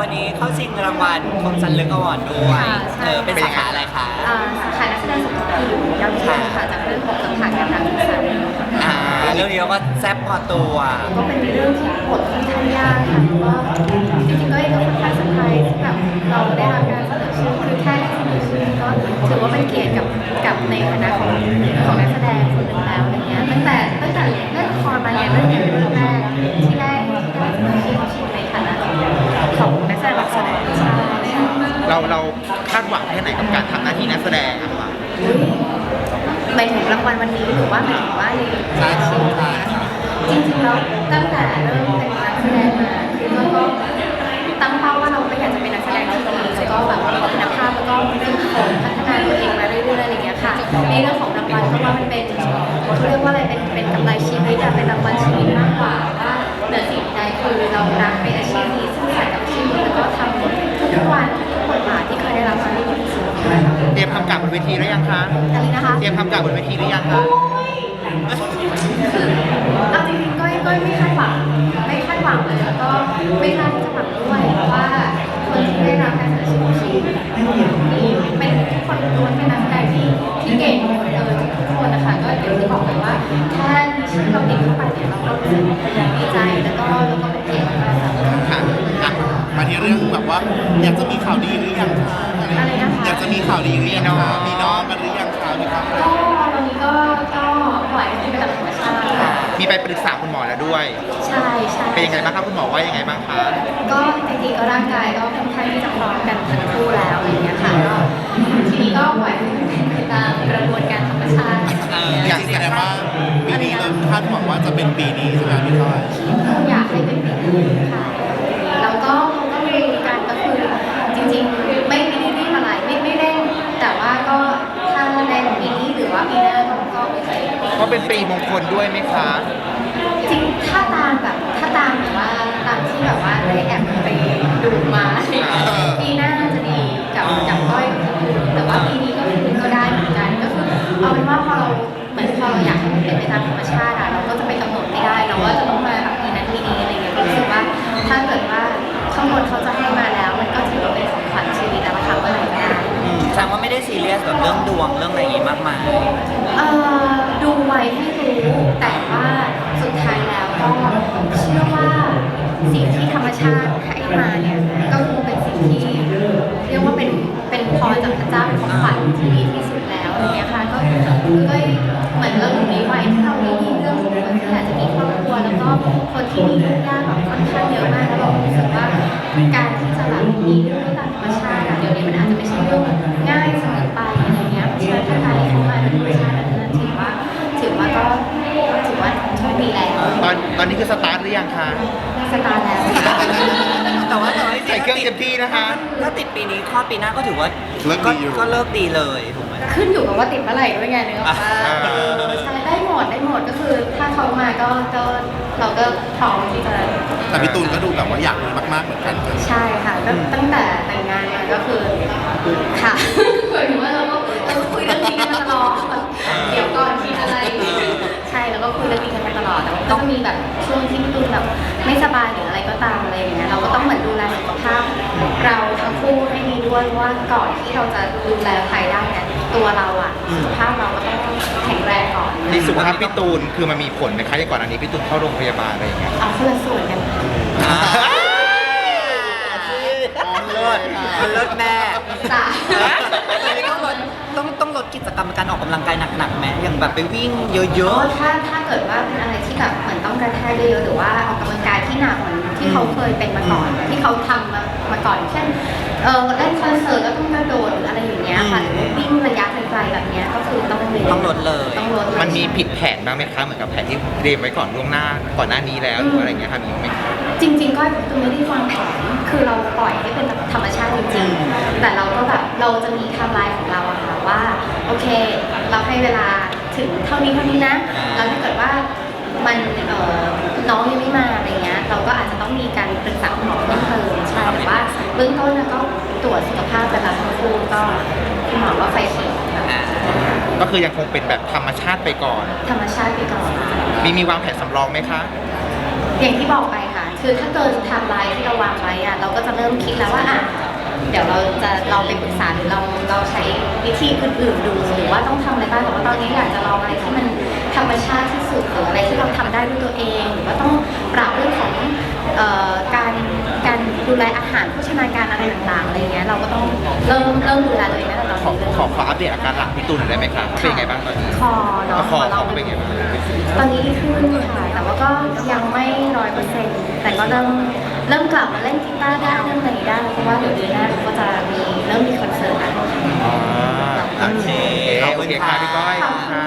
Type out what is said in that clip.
วันนี้เข้าชิงรางวัลคมสันลึกอวอร์ดด้วยค่ะใช่ เออเป็นสาขาอะไรคะ อ่าสาขานักแสดงสมทบผิวยอดเยี่ยมค่ะจากเรื่องของสถานการณ์ทางศึกษาอ่าเรื่องนี้เราก็แซ่บพอตัว ก็เป็นเรื่องที่บทค่อนข้างยากค่ะแล้วก็จริงๆก็เองก็ค่อนข้างเซอร์ไพรส์ที่แบบเราได้รับการเสนอชื่อคือแค่ได้เสนอชื่อก็ถือว่าเป็นเกียรติกับกับในฐานะของ เราเราคาดหวังแค่ไหนกับการทำหน้าที่นักแสดงอะคะหมายถึงรางวัลวันนี้หรือว่าหมายถึงว่าในในชีวิตนะคะจริงๆแล้วตั้งแต่เริ่มเป็นนักแสดงมาคือก็ก็ตั้งเป้าว่าเราก็อยากจะเป็นนักแสดงที่ดีแล้วก็แบบมีคุณภาพแล้วก็มีของพัฒนาตัวเองมาเรื่อยๆอะไรอย่างเงี้ยค่ะในเรื่องของรางวัลเพราะว่ามันเป็นเขาเรียกว่าอะไรเป็นเป็นกำไรชีวิตอะเป็นรางวัลชีวิตมากกว่าว่าเหนือสิ่งใดคือเรารักในอาชีพนี้ รียมทำกาบบนเวทีหรือยังคะ อะไรนะคะ เตรียมทำกาบบนเวทีหรือยังคะ เอาจริงๆก็ก็ไม่คาดหวังไม่คาดหวังเลยแล้วก็ไม่กล้าที่จะหวังด้วยเพราะว่าคนที่ได้รับการเสนอชื่อชีมีเป็นทุกคนล้วนเป็นนักแสดงที่ที่เก่งหมดเลยทุกคนนะคะก็อย่างที่บอกไปว่าแค่มีชื่อเราติดเข้าไปเนี่ยเราก็รู้สึกดีใจแล้วก็แล้วก็เป็นเกียรติมากๆค่ะค่ะอะ มาที่เรื่องแบบว่าอยากจะมีข่าวดีหรือยังคะ อะไรนะคะอยากจะมีข่าวดีหรือยังคะมีน้องกันหรือยังคะมีครับก็วันนี้ก็ก็ปล่อยให้เป็นตามธรรมชาติค่ะมีไปปรึกษาคุณหมอแล้วด้วย ใช่ใช่เป็นยังไงบ้างครับคุณหมอว่ายังไงบ้างคะก็จริงๆก็ร่างกายก็ค่อนข้างที่จะพร้อมกันทั้งคู่แล้วอะไรอย่างเงี้ยค่ะก็ทีนี้ก็ปล่อยให้มันเป็นไปตามกระบวนการธรรมชาติเอออยากแสดงว่าปีนี้เราคาดหวังว่าจะเป็นปีนี้ใช่ไหมพี่ต้อย อยากให้เป็นแบบนี้ค่ะแล้วก็เขาก็มีการก็คือจริงๆ ไม่ไม่ได้รีบอะไรไม่ไม่เร่งแต่ว่าก็ถ้าในปีนี้หรือว่าปีหน้าก็ก็ไม่ใช่ เพราะเป็นปีมงคลด้วยไหมคะ จริงถ้าตามแบบถ้าตามแบบว่าตามที่แบบว่าได้แอบไปดูมาปีหน้าน่าจะดีกับกับก้อยกับคุณแต่ว่าปีนี้ก็คือก็ได้เหมือนกันก็คือเอาเป็นว่าพอเราเหมือนพอเราอยากให้มันเป็นไปตามธรรมชาติอะเราก็จะไปกำหนดไม่ได้เราว่าจะต้องมาแบบปีนั้นปีนี้อะไรเงี้ยก็รู้สึกว่าถ้าเกิดว่าข้างบนเขาจะให้มาแล้ว มันก็ถือว่าเป็นของขวัญชีวิตแล้วละค่ะเมื่อไหร่ก็ได้อืมแสดงว่าไม่ได้ซีเรียสแบบเรื่องดวงเรื่องอะไรอย่างงี้มากมาย เอ่อ สิ่งที่ธรรมชาติให้มาเนี่ยก็คือเป็นสิ่งที่เรียกว่าเป็นเป็นพรจากพระเจ้าเป็นของขวัญที่ดีที่สุดแล้วอย่างเงี้ยค่ะก็คือก็เหมือนเราอยู่ในวัยที่เราได้ยินเรื่องของคนที่อยากจะมีครอบครัวแล้วก็คนที่มีลูกยาก ว่าโชคดีแล้วตอนตอนนี้คือสตาร์ทหรือยังคะ สตาร์แล้วแต่ว่าแต่ว่าจริงๆใส่เครื่องเต็มที่นะคะ ถ้าติดปีนี้คลอดปีหน้าก็ถือว่าเลิกดีอยู่ ก็เลิกดีเลยถูกไหม ขึ้นอยู่กับว่าติดเมื่อไหร่ด้วยไงนึกออกปะอ่าเออใช่ได้หมดได้หมดก็คือถ้าเขามาก็ก็เราก็พร้อมที่จะแต่พี่ตูนก็ดูแบบว่าอยากมีมากๆเหมือนกัน ใช่ค่ะตั้งตั้งแต่แต่งงานมาก็คือค่ะ เหมือนว่าเราก็เราก็คุยเรื่องนี้กันมาตลอดเดี๋ยวก่อนคิดอะไร ใช่แล้วก็ คุยเรื่องนี้กันมาตลอด แต่ว่าก็จะมีแบบช่วงที่พี่ตูนแบบไม่สบายหรืออะไรก็ตามอะไรอย่างเงี้ย เราก็ต้องเหมือนดูแลสุขภาพ เราทั้งคู่ให้ดีด้วยเพราะว่าก่อนที่เราจะดูแลใครได้เนี่ยตัวเราอะสุขภาพเราก็ต้องแข็งแรงก่อน ในสุขภาพพี่ตูนคือมันมีผลไหมคะอย่างก่อนอันนี้พี่ตูนเข้าโรงพยาบาลอะไรอย่างเงี้ยเอาคนละส่วนกันอ่ามันเลิศมันเลิศแม่จ้ะ ดกิจกรรมการออกกำลังกายหนักๆไหมอย่างแบบไปวิ่งเยเยอะอะถ้าถ้าเกิดว่าเป็นอะไรที่แบบเหมือนต้องกระแทกเยอะๆหรือว่าออกกำลังกายที่หนักเหมือนที่เขาเคยเป็นมาก่อนที่เขาทำมามาก่อน เช่นเออเล่นคอนเสิร์ตแล้วต้องกระโดดหรืออะไรอย่างเงี้ยค่ะหรือว่าวิ่งระยะไกลๆแบบเนี้ยก็คือต้องเยๆต้องลดเลย ต้องลดเลย มันมีผิดแผนบ้างไหมคะ เหมือนกับแผนที่เตรียมไว้ก่อนล่วงหน้า ก่อนหน้านี้แล้วหรืออะไรอย่างเงี้ยค่ะมีไหมคะจริงๆ ก็คือไม่ได้วางแผน คือเราปล่อยให้เป็นธรรมชาติจริงๆแต่เราก็แบบเราจะมีไทม์ไลน์ของเราอะค่ะว่า โอเค เราให้เวลาถึงเท่านี้เท่านี้นะแล้วถ้าเกิดว่ามันเอ่อน้องยังไม่มาอะไรเงี้ย เราก็อาจจะต้องมีการปรึกษาคุณหมอเพิ่มเติมใช่แต่ว่าเบื้องต้นนะก็ตรวจสุขภาพเป็นหลักทั้งคู่ก็คุณหมอก็ไฟเขียวค่ะอ่าก็คือยังคงเป็นแบบธรรมชาติไปก่อน ธรรมชาติไปก่อนมีมีวางแผนสำรองไหมคะ อย่างที่บอกไปค่ะถคือถ้าเกินไทม์ไลน์ที่เราวางไว้อะเราก็จะเริ่มคิดแล้วว่าอะ เดี๋ยวเราจะเราไปปรึกษาหรือเราเราใช้วิธีอื่นๆดูหรือว่าต้องทำอะไรบ้างแต่ว่าตอนนี้อยากจะลองอะไรที่มันธรรมชาติที่สุดหรืออะไรที่เราทำได้ด้วยตัวเอง หรือว่าต้องปรับเรื่องของเอ่อการการดูแลอาหารโภชนาการอะไรต่างๆอะไรเงี้ยเราก็ต้องเริ่มเริ่มดูแลตัวเองตั้งแต่ตอนขอนี้เลยขอขออัปเดตอาการหลังพี่ตูนหน่อยได้ไหมคะเขาเป็นยังไงบ้างตอนนี้คอเนาะคอเราเขาเป็นยังไงบ้าง ตอนนี้ดีขึ้นค่ะแต่ว่าก็ยังไม่ร้อยเปอร์เซ็นต์แต่ก็เริ่ม เริ่มกลับมาเล่นกีตาร์ได้เริ่มอะไรได้เพราะว่าเดี๋ยวเดือนหน้าเขาก็จะมีเริ่มมีคอนเสิร์ตแล้วอ๋อโอเคโอเคค่ะพี่ก้อยค่ะ